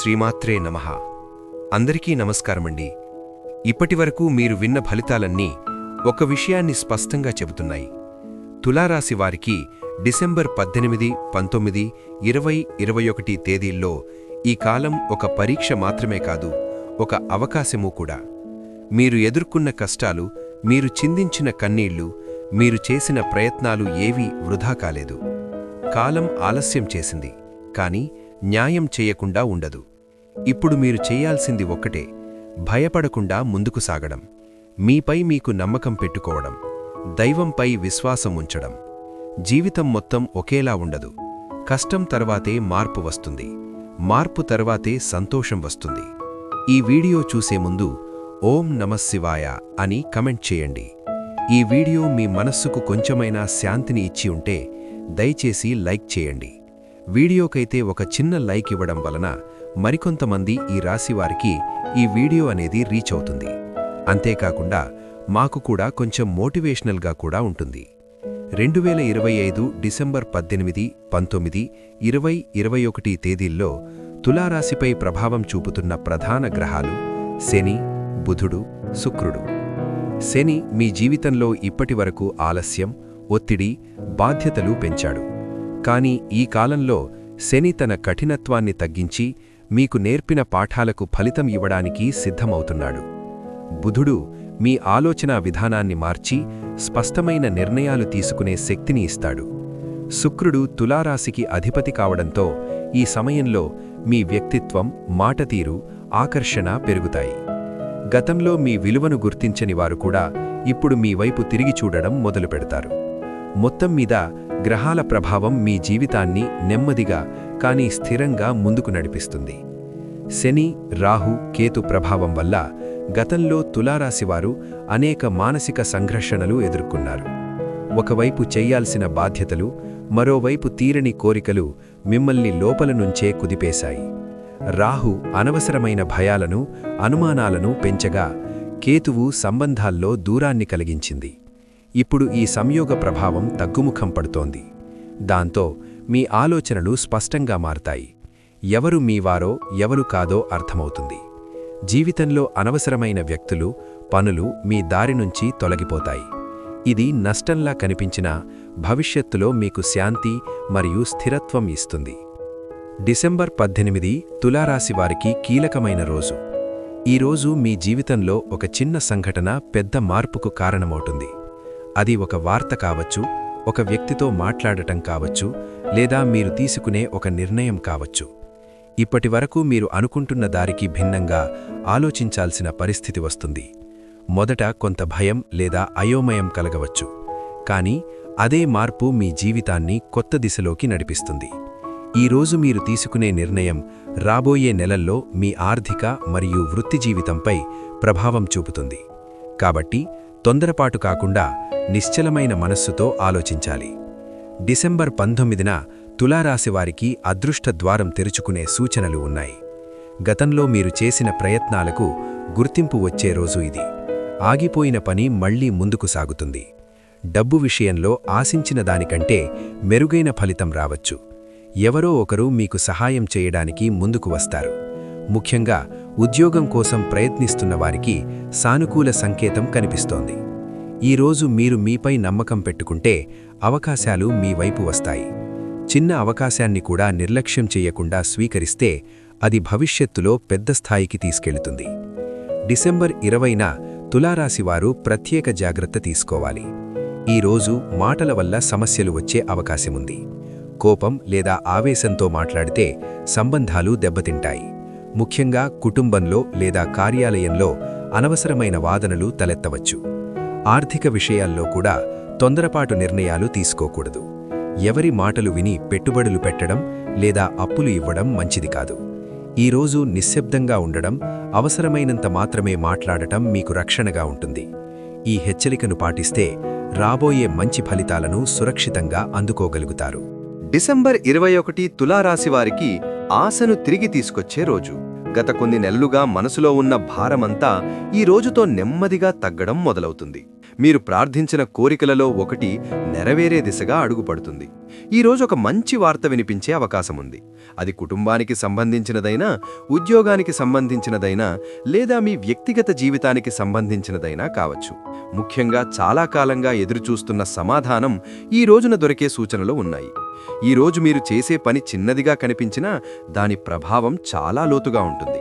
శ్రీమాత్రే నమః. అందరికీ నమస్కారమండి. ఇప్పటివరకు మీరు విన్న ఫలితాలన్నీ ఒక విషయాన్ని స్పష్టంగా చెబుతున్నాయి. తులారాశి వారికి డిసెంబర్ పద్దెనిమిది పంతొమ్మిది ఇరవై ఇరవై ఒకటి తేదీల్లో ఈ కాలం ఒక పరీక్ష మాత్రమే కాదు ఒక అవకాశమూ కూడా. మీరు ఎదుర్కొన్న కష్టాలు మీరు చిందించిన కన్నీళ్ళు మీరు చేసిన ప్రయత్నాలు ఏవీ వృధా కాలేదు. కాలం ఆలస్యం చేసింది కాని న్యాయం చేయకుండా ఉండదు. ఇప్పుడు మీరు చేయాల్సింది ఒక్కటే భయపడకుండా ముందుకు సాగడం. మీపై మీకు నమ్మకం పెట్టుకోవడం దైవంపై విశ్వాసం ఉంచడం. జీవితం మొత్తం ఒకేలా ఉండదు. కష్టం తర్వాతే మార్పు వస్తుంది. మార్పు తర్వాతే సంతోషం వస్తుంది. ఈ వీడియో చూసే ముందు ఓం నమశివాయ అని కమెంట్ చేయండి. ఈ వీడియో మీ మనస్సుకు కొంచెమైనా శాంతిని ఇచ్చి ఉంటే దయచేసి లైక్ చేయండి. వీడియోకైతే ఒక చిన్న లైక్ ఇవ్వడం వలన మరికొంతమంది ఈ రాశివారికి ఈ వీడియో అనేది రీచ్ అవుతుంది. అంతేకాకుండా మాకు కూడా కొంచెం మోటివేషనల్గా కూడా ఉంటుంది. రెండు వేల ఇరవై ఐదు డిసెంబర్ పద్దెనిమిది పంతొమ్మిది ఇరవై ఇరవై ఒకటి తేదీల్లో తులారాశిపై ప్రభావం చూపుతున్న ప్రధాన గ్రహాలు శని బుధుడు శుక్రుడు. శని మీ జీవితంలో ఇప్పటివరకు ఆలస్యం ఒత్తిడి బాధ్యతలు పెంచాడు. కాని ఈ కాలంలో శని తన కఠినత్వాన్ని తగ్గించి మీకు నేర్పిన పాఠాలకు ఫలితం ఇవ్వడానికి సిద్ధమవుతున్నాడు. బుధుడు మీ ఆలోచనా విధానాన్ని మార్చి స్పష్టమైన నిర్ణయాలు తీసుకునే శక్తిని ఇస్తాడు. శుక్రుడు తులారాశికి అధిపతి కావడంతో ఈ సమయంలో మీ వ్యక్తిత్వం మాటతీరు ఆకర్షణ పెరుగుతాయి. గతంలో మీ విలువను గుర్తించని వారు కూడా ఇప్పుడు మీ వైపు తిరిగి చూడడం మొదలుపెడతారు. మొత్తం మీద గ్రహాల ప్రభావం మీ జీవితాన్ని నెమ్మదిగా కానీ స్థిరంగా ముందుకు నడిపిస్తుంది. శని రాహు కేతు ప్రభావం వల్ల గతంలో తులారాశివారు అనేక మానసిక సంఘర్షణలు ఎదుర్కొన్నారు. ఒకవైపు చెయ్యాల్సిన బాధ్యతలు మరోవైపు తీరని కోరికలు మిమ్మల్ని లోపల నుంచే కుదిపేశాయి. రాహు అనవసరమైన భయాలను అనుమానాలను పెంచగా కేతువు సంబంధాల్లో దూరాన్ని కలిగించింది. ఇప్పుడు ఈ సంయోగ ప్రభావం తగ్గుముఖం పడుతోంది. దాంతో మీ ఆలోచనలు స్పష్టంగా మారతాయి. ఎవరు మీవారో ఎవరు కాదో అర్థమవుతుంది. జీవితంలో అనవసరమైన వ్యక్తులు పనులు మీ దారి నుంచి తొలగిపోతాయి. ఇది నష్టంలా కనిపించినా భవిష్యత్తులో మీకు శాంతి మరియు స్థిరత్వం ఇస్తుంది. డిసెంబర్ పద్దెనిమిది తులారాశివారికి కీలకమైన రోజు. ఈరోజు మీ జీవితంలో ఒక చిన్న సంఘటన పెద్ద మార్పుకు కారణమవుతుంది. అది ఒక వార్త కావచ్చు ఒక వ్యక్తితో మాట్లాడటం కావచ్చు లేదా మీరు తీసుకునే ఒక నిర్ణయం కావచ్చు. ఇప్పటివరకు మీరు అనుకుంటున్న దారికి భిన్నంగా ఆలోచించాల్సిన పరిస్థితి వస్తుంది. మొదట కొంత భయం లేదా అయోమయం కలగవచ్చు. కానీ అదే మార్పు మీ జీవితాన్ని కొత్త దిశలోకి నడిపిస్తుంది. ఈరోజు మీరు తీసుకునే నిర్ణయం రాబోయే నెలల్లో మీ ఆర్థిక మరియు వృత్తి జీవితంపై ప్రభావం చూపుతుంది. కాబట్టి తొందరపాటు కాకుండా నిశ్చలమైన మనస్సుతో ఆలోచించాలి. డిసెంబర్ పంతొమ్మిదిన తులారాశివారికి అదృష్ట ద్వారం తెరుచుకునే సూచనలు ఉన్నాయి. గతంలో మీరు చేసిన ప్రయత్నాలకు గుర్తింపు వచ్చే రోజు ఇది. ఆగిపోయిన పని మళ్ళీ ముందుకు సాగుతుంది. డబ్బు విషయంలో ఆశించిన దానికంటే మెరుగైన ఫలితం రావచ్చు. ఎవరో ఒకరు మీకు సహాయం చేయడానికి ముందుకు వస్తారు. ముఖ్యంగా ఉద్యోగం కోసం ప్రయత్నిస్తున్న వారికి సానుకూల సంకేతం కనిపిస్తోంది. ఈరోజు మీరు మీపై నమ్మకం పెట్టుకుంటే అవకాశాలు మీ వైపు వస్తాయి. చిన్న అవకాశాన్ని కూడా నిర్లక్ష్యం చెయ్యకుండా స్వీకరిస్తే అది భవిష్యత్తులో పెద్ద స్థాయికి తీసుకెళుతుంది. డిసెంబర్ ఇరవైన తులారాశివారు ప్రత్యేక జాగ్రత్త తీసుకోవాలి. ఈరోజు మాటల వల్ల సమస్యలు వచ్చే అవకాశముంది. కోపం లేదా ఆవేశంతో మాట్లాడితే సంబంధాలు దెబ్బతింటాయి. ముఖ్యంగా కుటుంబంలో లేదా కార్యాలయంలో అనవసరమైన వాదనలు తలెత్తవచ్చు. ఆర్థిక విషయాల్లో కూడా తొందరపాటు నిర్ణయాలు తీసుకోకూడదు. ఎవరి మాటలు విని పెట్టుబడులు పెట్టడం లేదా అప్పులు ఇవ్వడం మంచిది కాదు. ఈరోజు నిశ్శబ్దంగా ఉండడం అవసరమైనంత మాత్రమే మాట్లాడటం మీకు రక్షణగా ఉంటుంది. ఈ హెచ్చరికను పాటిస్తే రాబోయే మంచి ఫలితాలను సురక్షితంగా అందుకోగలుగుతారు. డిసెంబర్ ఇరవై ఒకటి తులారాశివారికి ఆశను తిరిగి తీసుకొచ్చే రోజు. గత కొన్ని నెలలుగా మనసులో ఉన్న భారమంతా ఈ రోజుతో నెమ్మదిగా తగ్గడం మొదలవుతుంది. మీరు ప్రార్థించిన కోరికలలో ఒకటి నెరవేరే దిశగా అడుగుపడుతుంది. ఈరోజు ఒక మంచి వార్త వినిపించే అవకాశం ఉంది అది కుటుంబానికి సంబంధించినదైనా ఉద్యోగానికి సంబంధించినదైనా లేదా మీ వ్యక్తిగత జీవితానికి సంబంధించినదైనా కావచ్చు. ముఖ్యంగా చాలా కాలంగా ఎదురుచూస్తున్న సమాధానం ఈ రోజున దొరికే సూచనలు ఉన్నాయి. ఈ రోజు మీరు చేసే పని చిన్నదిగా కనిపించినా దాని ప్రభావం చాలా లోతుగా ఉంటుంది.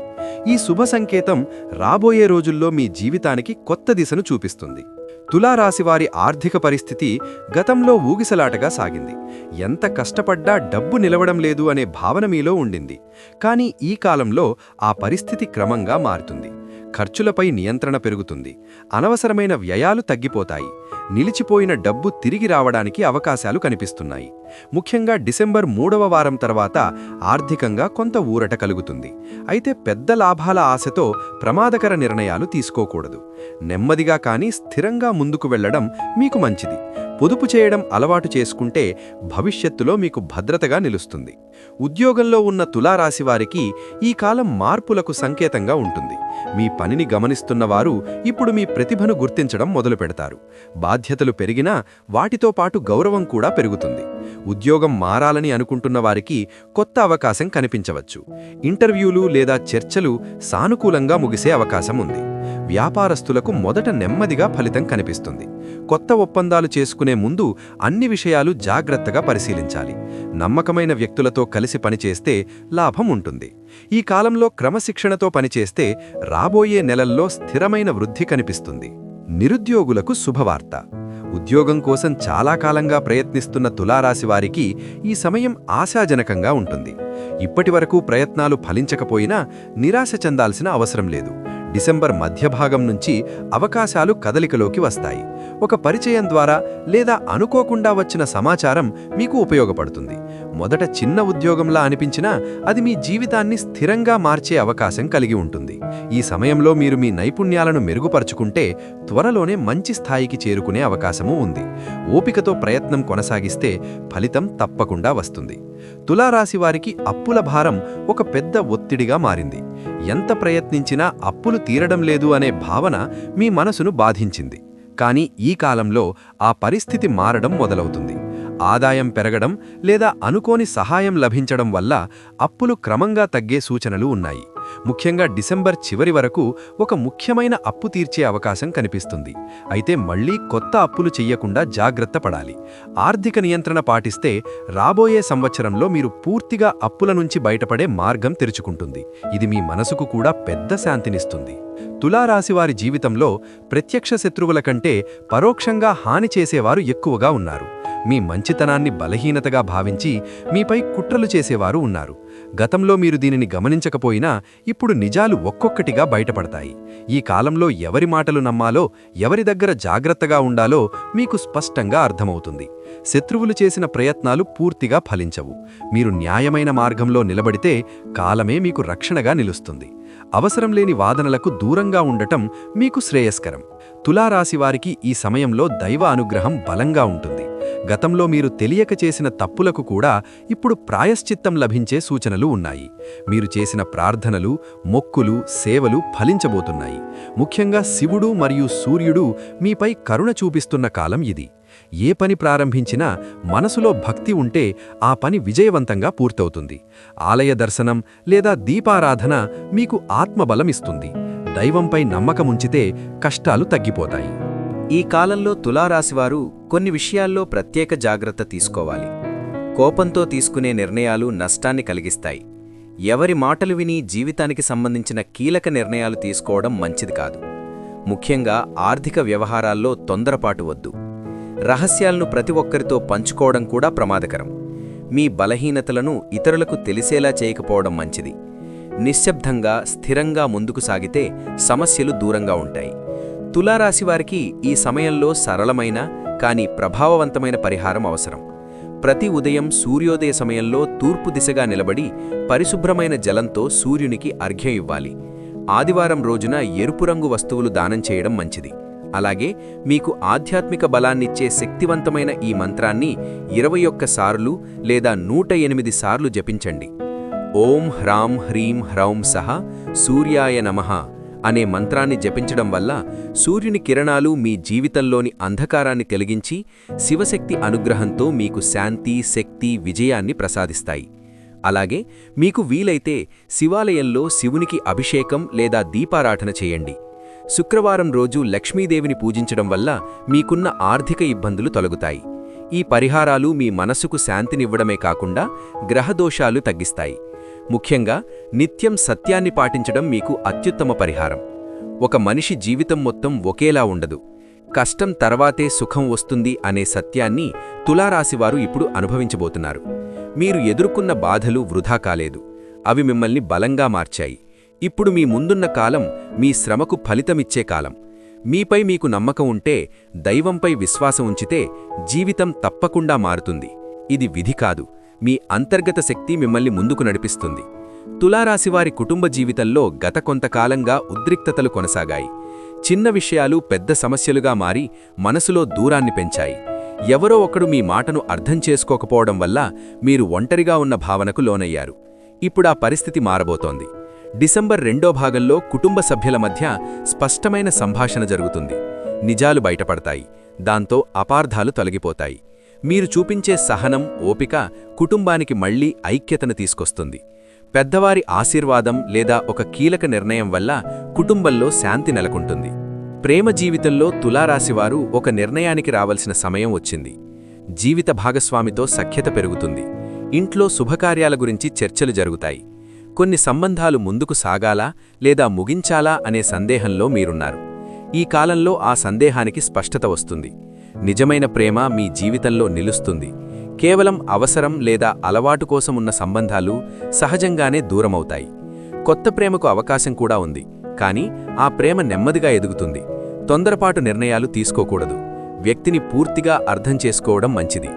ఈ శుభ సంకేతం రాబోయే రోజుల్లో మీ జీవితానికి కొత్త దిశను చూపిస్తుంది. తులారాశివారి ఆర్థిక పరిస్థితి గతంలో ఊగిసలాటగా సాగింది. ఎంత కష్టపడ్డా డబ్బు నిలవడం లేదు అనే భావన మీలో ఉండింది. కానీ ఈ కాలంలో ఆ పరిస్థితి క్రమంగా మారుతుంది. ఖర్చులపై నియంత్రణ పెరుగుతుంది. అనవసరమైన వ్యయాలు తగ్గిపోతాయి. నిలిచిపోయిన డబ్బు తిరిగి రావడానికి అవకాశాలు కనిపిస్తున్నాయి. ముఖ్యంగా డిసెంబర్ మూడవ వారం తర్వాత ఆర్థికంగా కొంత ఊరట కలుగుతుంది. అయితే పెద్ద లాభాల ఆశతో ప్రమాదకర నిర్ణయాలు తీసుకోకూడదు. నెమ్మదిగా కానీ స్థిరంగా ముందుకు వెళ్ళడం మీకు మంచిది. పొదుపు చేయడం అలవాటు చేసుకుంటే భవిష్యత్తులో మీకు భద్రతగా నిలుస్తుంది. ఉద్యోగంలో ఉన్న తులారాశివారికి ఈ కాలం మార్పులకు సంకేతంగా ఉంటుంది. మీ పనిని గమనిస్తున్న వారు ఇప్పుడు మీ ప్రతిభను గుర్తించడం మొదలు పెడతారు బాధ్యతలు పెరిగినా వాటితో పాటు గౌరవం కూడా పెరుగుతుంది. ఉద్యోగం మారాలని అనుకుంటున్న వారికి కొత్త అవకాశం కనిపించవచ్చు. ఇంటర్వ్యూలు లేదా చర్చలు సానుకూలంగా ముగిసే అవకాశం ఉంది. వ్యాపారస్తులకు మొదట నెమ్మదిగా ఫలితం కనిపిస్తుంది. కొత్త ఒప్పందాలు చేసుకునే ముందు అన్ని విషయాలు జాగ్రత్తగా పరిశీలించాలి. నమ్మకమైన వ్యక్తులతో కలిసి పనిచేస్తే లాభం ఉంటుంది. ఈ కాలంలో క్రమశిక్షణతో పనిచేస్తే రాబోయే నెలల్లో స్థిరమైన వృద్ధి కనిపిస్తుంది. నిరుద్యోగులకు శుభవార్త. ఉద్యోగం కోసం చాలా కాలంగా ప్రయత్నిస్తున్న తులారాశి వారికి ఈ సమయం ఆశాజనకంగా ఉంటుంది. ఇప్పటివరకు ప్రయత్నాలు ఫలించకపోయినా నిరాశ చెందాల్సిన అవసరం లేదు. డిసెంబర్ మధ్యభాగం నుంచి అవకాశాలు కదలికలోకి వస్తాయి. ఒక పరిచయం ద్వారా లేదా అనుకోకుండా వచ్చిన సమాచారం మీకు ఉపయోగపడుతుంది. మొదట చిన్న ఉద్యోగంలా అనిపించినా అది మీ జీవితాన్ని స్థిరంగా మార్చే అవకాశం కలిగి ఉంటుంది. ఈ సమయంలో మీరు మీ నైపుణ్యాలను మెరుగుపరుచుకుంటే త్వరలోనే మంచి స్థాయికి చేరుకునే అవకాశమూ ఉంది. ఓపికతో ప్రయత్నం కొనసాగిస్తే ఫలితం తప్పకుండా వస్తుంది. తులారాశి వారికి అప్పుల భారం ఒక పెద్ద ఒత్తిడిగా మారింది. ఎంత ప్రయత్నించినా అప్పులు తీరడం లేదు అనే భావన మీ మనసును బాధించింది. కానీ ఈ కాలంలో ఆ పరిస్థితి మారడం మొదలవుతుంది. ఆదాయం పెరగడం లేదా అనుకోని సహాయం లభించడం వల్ల అప్పులు క్రమంగా తగ్గే సూచనలు ఉన్నాయి. ముఖ్యంగా డిసెంబర్ చివరి వరకు ఒక ముఖ్యమైన అప్పు తీర్చే అవకాశం కనిపిస్తుంది. అయితే మళ్ళీ కొత్త అప్పులు చెయ్యకుండా జాగ్రత్త పడాలి. ఆర్థిక నియంత్రణ పాటిస్తే రాబోయే సంవత్సరంలో మీరు పూర్తిగా అప్పుల నుంచి బయటపడే మార్గం తెరుచుకుంటుంది. ఇది మీ మనసుకు కూడా పెద్ద శాంతినిస్తుంది. తులారాశివారి జీవితంలో ప్రత్యక్ష శత్రువుల కంటే పరోక్షంగా హాని చేసేవారు ఎక్కువగా ఉన్నారు. మీ మంచితనాన్ని బలహీనతగా భావించి మీపై కుట్రలు చేసేవారు ఉన్నారు. గతంలో మీరు దీనిని గమనించకపోయినా ఇప్పుడు నిజాలు ఒక్కొక్కటిగా బయటపడతాయి. ఈ కాలంలో ఎవరి మాటలు నమ్మాలో ఎవరి దగ్గర జాగ్రత్తగా ఉండాలో మీకు స్పష్టంగా అర్థమవుతుంది. శత్రువులు చేసిన ప్రయత్నాలు పూర్తిగా ఫలించవు. మీరు న్యాయమైన మార్గంలో నిలబడితే కాలమే మీకు రక్షణగా నిలుస్తుంది. అవసరం లేని వాదనలకు దూరంగా ఉండటం మీకు శ్రేయస్కరం. తులారాశివారికి ఈ సమయంలో దైవ అనుగ్రహం బలంగా ఉంటుంది. గతంలో మీరు తెలియక చేసిన తప్పులకు కూడా ఇప్పుడు ప్రాయశ్చిత్తం లభించే సూచనలు ఉన్నాయి. మీరు చేసిన ప్రార్థనలు మొక్కులు సేవలు ఫలించబోతున్నాయి. ముఖ్యంగా శివుడు మరియు సూర్యుడు మీపై కరుణ చూపిస్తున్న కాలం ఇది. ఏ పని ప్రారంభించినా మనసులో భక్తి ఉంటే ఆ పని విజయవంతంగా పూర్తవుతుంది. ఆలయ దర్శనం లేదా దీపారాధన మీకు ఆత్మబలమిస్తుంది. దైవంపై నమ్మకముంచితే కష్టాలు తగ్గిపోతాయి. ఈ కాలంలో తులారాశివారు కొన్ని విషయాల్లో ప్రత్యేక జాగ్రత్త తీసుకోవాలి. కోపంతో తీసుకునే నిర్ణయాలు నష్టాన్ని కలిగిస్తాయి. ఎవరి మాటలు విని జీవితానికి సంబంధించిన కీలక నిర్ణయాలు తీసుకోవడం మంచిది కాదు. ముఖ్యంగా ఆర్థిక వ్యవహారాల్లో తొందరపాటు వద్దు. రహస్యాలను ప్రతి ఒక్కరితో పంచుకోవడం కూడా ప్రమాదకరం. మీ బలహీనతలను ఇతరులకు తెలిసేలా చేయకపోవడం మంచిది. నిశ్శబ్దంగా స్థిరంగా ముందుకు సాగితే సమస్యలు దూరంగా ఉంటాయి. తులారాశివారికి ఈ సమయంలో సరళమైన కానీ ప్రభావవంతమైన పరిహారం అవసరం. ప్రతి ఉదయం సూర్యోదయ సమయంలో తూర్పు దిశగా నిలబడి పరిశుభ్రమైన జలంతో సూర్యునికి అర్ఘ్యం ఇవ్వాలి. ఆదివారం రోజున ఎరుపు రంగు వస్తువులు దానం చేయడం మంచిది. అలాగే మీకు ఆధ్యాత్మిక బలాన్నిచ్చే శక్తివంతమైన ఈ మంత్రాన్ని ఇరవై ఒక్క సార్లు లేదా నూట ఎనిమిది సార్లు జపించండి. ఓం హ్రాం హ్రీం హ్రౌం సహ సూర్యాయ నమః అనే మంత్రాన్ని జపించడం వల్ల సూర్యుని కిరణాలు మీ జీవితంలోని అంధకారాన్ని తొలగించి శివశక్తి అనుగ్రహంతో మీకు శాంతి శక్తి విజయాన్ని ప్రసాదిస్తాయి. అలాగే మీకు వీలైతే శివాలయంలో శివునికి అభిషేకం లేదా దీపారాధన చేయండి. శుక్రవారం రోజు లక్ష్మీదేవిని పూజించడం వల్ల మీకున్న ఆర్థిక ఇబ్బందులు తొలగుతాయి. ఈ పరిహారాలు మీ మనసుకు శాంతినివ్వడమే కాకుండా గ్రహదోషాలు తగ్గిస్తాయి. ముఖ్యంగా నిత్యం సత్యాన్ని పాటించడం మీకు అత్యుత్తమ పరిహారం. ఒక మనిషి జీవితం మొత్తం ఒకేలా ఉండదు. కష్టం తర్వాతే సుఖం వస్తుంది అనే సత్యాన్ని తులారాశివారు ఇప్పుడు అనుభవించబోతున్నారు. మీరు ఎదుర్కొన్న బాధలు వృధా కాలేదు. అవి మిమ్మల్ని బలంగా మార్చాయి. ఇప్పుడు మీ ముందున్న కాలం మీ శ్రమకు ఫలితమిచ్చే కాలం. మీపై మీకు నమ్మకం ఉంటే దైవంపై విశ్వాసం ఉంచితే జీవితం తప్పకుండా మారుతుంది. ఇది విధి కాదు. మీ అంతర్గత శక్తి మిమ్మల్ని ముందుకు నడిపిస్తుంది. తులారాశివారి కుటుంబ జీవితంలో గత కొంతకాలంగా ఉద్రిక్తతలు కొనసాగాయి. చిన్న విషయాలు పెద్ద సమస్యలుగా మారి మనసులో దూరాన్ని పెంచాయి. ఎవరో ఒకడు మీ మాటను అర్థం చేసుకోకపోవడం వల్ల మీరు ఒంటరిగా ఉన్న భావనకు లోనయ్యారు. ఇప్పుడా పరిస్థితి మారబోతోంది. డిసెంబర్ రెండో భాగంలో కుటుంబ సభ్యుల మధ్య స్పష్టమైన సంభాషణ జరుగుతుంది. నిజాలు బయటపడతాయి. దాంతో అపార్థాలు తొలగిపోతాయి. మీరు చూపించే సహనం ఓపిక కుటుంబానికి మళ్ళీ ఐక్యతను తీసుకొస్తుంది. పెద్దవారి ఆశీర్వాదం లేదా ఒక కీలక నిర్ణయం వల్ల కుటుంబంలో శాంతి నెలకొంటుంది. ప్రేమ జీవితంలో తులారాశివారు ఒక నిర్ణయానికి రావలసిన సమయం వచ్చింది. జీవిత భాగస్వామితో సఖ్యత పెరుగుతుంది. ఇంట్లో శుభకార్యాల గురించి చర్చలు జరుగుతాయి. కొన్ని సంబంధాలు ముందుకు సాగాలా లేదా ముగించాలా అనే సందేహంలో మీరున్నారు. ఈ కాలంలో ఆ సందేహానికి స్పష్టత వస్తుంది. నిజమైన ప్రేమ మీ జీవితంలో నిలుస్తుంది. కేవలం అవసరం లేదా అలవాటు కోసమున్న ఉన్న సంబంధాలు సహజంగానే దూరమవుతాయి. కొత్త ప్రేమకు అవకాశం కూడా ఉంది కానీ ఆ ప్రేమ నెమ్మదిగా ఎదుగుతుంది. తొందరపాటు నిర్ణయాలు తీసుకోకూడదు. వ్యక్తిని పూర్తిగా అర్థం చేసుకోవడం మంచిది.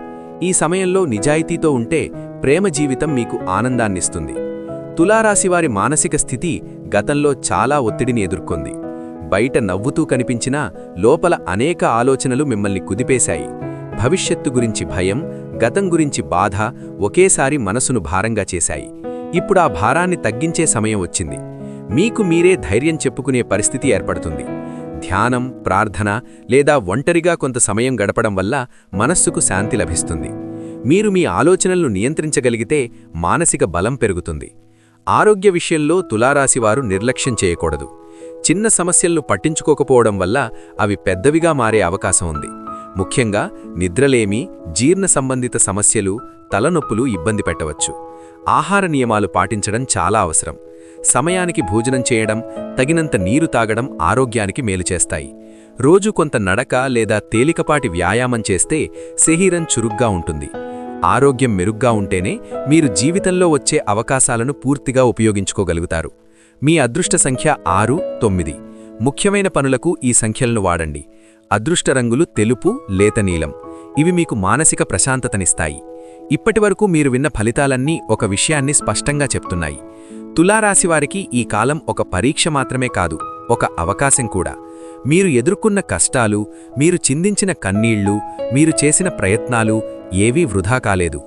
ఈ సమయంలో నిజాయితీతో ఉంటే ప్రేమ జీవితం మీకు ఆనందాన్నిస్తుంది. తులారాశివారి మానసిక స్థితి గతంలో చాలా ఒత్తిడిని ఎదుర్కొంది. బయట నవ్వుతూ కనిపించినా లోపల అనేక ఆలోచనలు మిమ్మల్ని కుదిపేశాయి. భవిష్యత్తు గురించి భయం గతం గురించి బాధ ఒకేసారి మనసును భారంగా చేశాయి. ఇప్పుడు ఆ భారాన్ని తగ్గించే సమయం వచ్చింది. మీకు మీరే ధైర్యం చెప్పుకునే పరిస్థితి ఏర్పడుతుంది. ధ్యానం ప్రార్థన లేదా ఒంటరిగా కొంత సమయం గడపడం వల్ల మనస్సుకు శాంతి లభిస్తుంది. మీరు మీ ఆలోచనలను నియంత్రించగలిగితే మానసిక బలం పెరుగుతుంది. ఆరోగ్య విషయంలో తులారాశివారు నిర్లక్ష్యం చేయకూడదు. చిన్న సమస్యలను పట్టించుకోకపోవడం వల్ల అవి పెద్దవిగా మారే అవకాశం ఉంది. ముఖ్యంగా నిద్రలేమి జీర్ణ సంబంధిత సమస్యలు తలనొప్పులు ఇబ్బంది పెట్టవచ్చు. ఆహార నియమాలు పాటించడం చాలా అవసరం. సమయానికి భోజనం చేయడం తగినంత నీరు తాగడం ఆరోగ్యానికి మేలు చేస్తాయి. రోజు కొంత నడక లేదా తేలికపాటి వ్యాయామం చేస్తే శరీరం చురుగ్గా ఉంటుంది. ఆరోగ్యం మెరుగ్గా ఉంటేనే మీరు జీవితంలో వచ్చే అవకాశాలను పూర్తిగా ఉపయోగించుకోగలుగుతారు. మీ అదృష్ట సంఖ్య ఆరు తొమ్మిది. ముఖ్యమైన పనులకు ఈ సంఖ్యలను వాడండి. అదృష్ట రంగులు తెలుపు లేత నీలం. ఇవి మీకు మానసిక ప్రశాంతతనిస్తాయి. ఇప్పటివరకు మీరు విన్న ఫలితాలన్నీ ఒక విషయాన్ని స్పష్టంగా చెప్తున్నాయి. తులారాశివారికి ఈ కాలం ఒక పరీక్ష మాత్రమే కాదు ఒక అవకాశం కూడా. మీరు ఎదుర్కొన్న కష్టాలు మీరు చిందించిన కన్నీళ్ళు మీరు చేసిన ప్రయత్నాలు ఏవీ వృధా కాలేదు.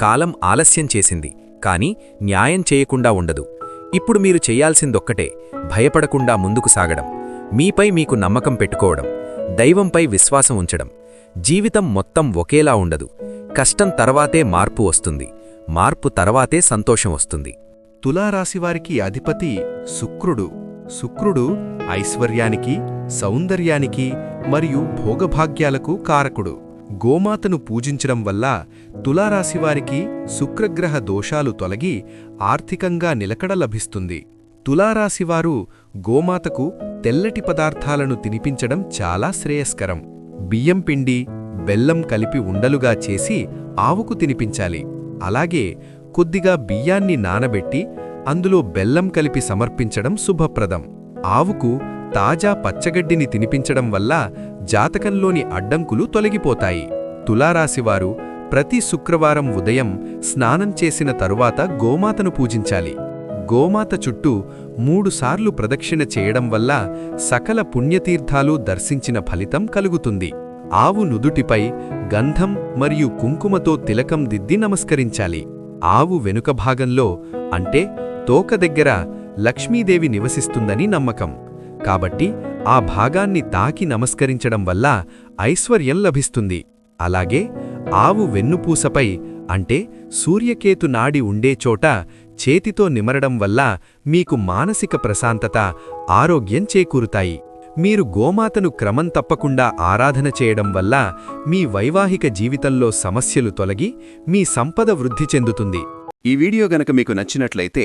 కాలం ఆలస్యం చేసింది కాని న్యాయం చేయకుండా ఉండదు. ఇప్పుడు మీరు చెయ్యాల్సిందొక్కటే భయపడకుండా ముందుకు సాగడం మీపై మీకు నమ్మకం పెట్టుకోవడం దైవంపై విశ్వాసం ఉంచడం. జీవితం మొత్తం ఒకేలా ఉండదు. కష్టం తర్వాతే మార్పు వస్తుంది. మార్పు తర్వాతే సంతోషం వస్తుంది. తులారాశివారికి అధిపతి శుక్రుడు. శుక్రుడు ఐశ్వర్యానికి సౌందర్యానికి మరియు భోగభాగ్యాలకు కారకుడు. గోమాతను పూజించడం వల్ల తులారాశివారికి శుక్రగ్రహ దోషాలు తొలగి ఆర్థికంగా నిలకడ లభిస్తుంది. తులారాశివారు గోమాతకు తెల్లటి పదార్థాలను తినిపించడం చాలా శ్రేయస్కరం. బియ్యం పిండి బెల్లం కలిపి ఉండలుగా చేసి ఆవుకు తినిపించాలి. అలాగే కొద్దిగా బియ్యాన్ని నానబెట్టి అందులో బెల్లం కలిపి సమర్పించడం శుభప్రదం. ఆవుకు తాజా పచ్చగడ్డిని తినిపించడం వల్ల జాతకంలోని అడ్డంకులు తొలగిపోతాయి. తులారాశివారు ప్రతి శుక్రవారం ఉదయం స్నానం చేసిన తరువాత గోమాతను పూజించాలి. గోమాత చుట్టూ మూడుసార్లు ప్రదక్షిణ చేయడం వల్ల సకల పుణ్యతీర్థాలు దర్శించిన ఫలితం కలుగుతుంది. ఆవు నుదుటిపై గంధం మరియు కుంకుమతో తిలకం దిద్ది నమస్కరించాలి. ఆవు వెనుక భాగంలో అంటే తోక దగ్గర లక్ష్మీదేవి నివసిస్తుందని నమ్మకం. కాబట్టి ఆ భాగాన్ని తాకి నమస్కరించడం వల్ల ఐశ్వర్యం లభిస్తుంది. అలాగే ఆవు వెన్నుపూసపై అంటే సూర్యకేతు నాడి ఉండే చోట చేతితో నిమరడం వల్ల మీకు మానసిక ప్రశాంతత ఆరోగ్యం చేకూరుతాయి. మీరు గోమాతను క్రమం తప్పకుండా ఆరాధన చేయడం వల్ల మీ వైవాహిక జీవితంలో సమస్యలు తొలగి మీ సంపద వృద్ధి చెందుతుంది. ఈ వీడియో గనక మీకు నచ్చినట్లయితే